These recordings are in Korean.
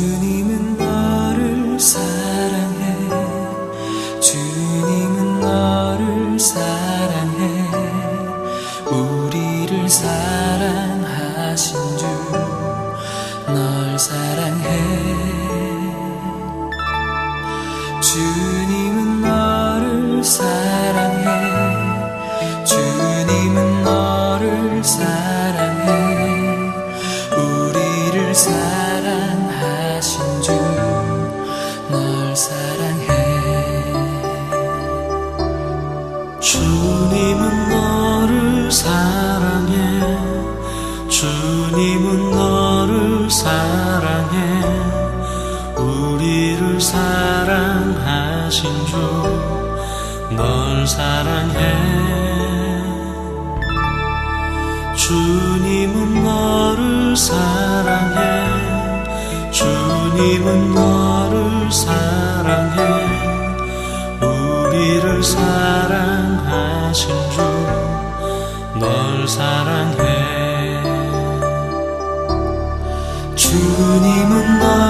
주님은 너를 사랑해. 주님은 너를 사랑해. 우리를 사랑하신 주 널 사랑해. 주님은 너를 사랑해. 주님은 너를 사랑해. 우리를 사랑해. 사랑하신 주 널 사랑해. 주님은 너를 사랑해. 주님은 너를 사랑해. 우리를 사랑하신 주 널 사랑해. 주님은 너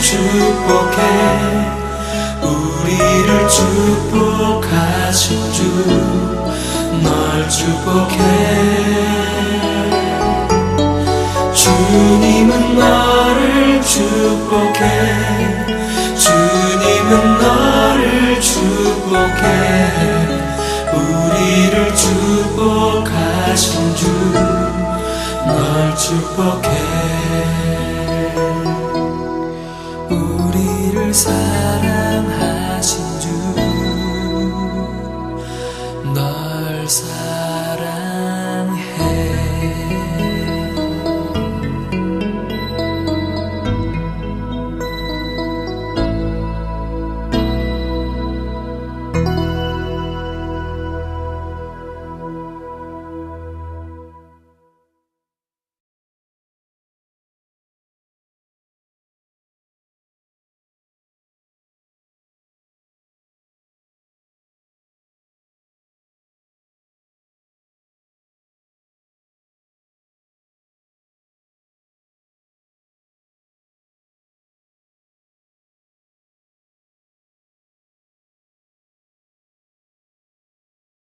축복해. 우리를 축복하신 주 널 축복해. 주님은 너를 축복해. 주님은 너를 축복해. 우리를 축복하신 주 널 축복해 우